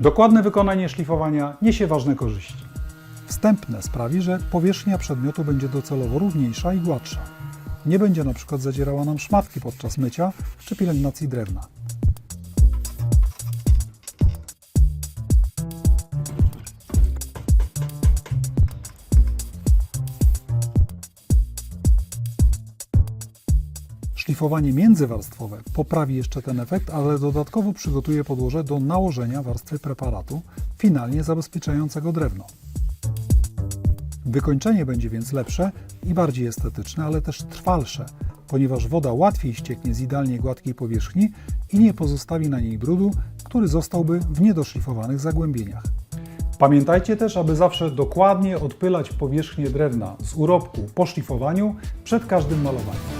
Dokładne wykonanie szlifowania niesie ważne korzyści. Wstępne sprawi, że powierzchnia przedmiotu będzie docelowo równiejsza i gładsza. Nie będzie na przykład zadzierała nam szmatki podczas mycia czy pielęgnacji drewna. Szlifowanie międzywarstwowe poprawi jeszcze ten efekt, ale dodatkowo przygotuje podłoże do nałożenia warstwy preparatu, finalnie zabezpieczającego drewno. Wykończenie będzie więc lepsze i bardziej estetyczne, ale też trwalsze, ponieważ woda łatwiej ścieknie z idealnie gładkiej powierzchni i nie pozostawi na niej brudu, który zostałby w niedoszlifowanych zagłębieniach. Pamiętajcie też, aby zawsze dokładnie odpylać powierzchnię drewna z urobku po szlifowaniu przed każdym malowaniem.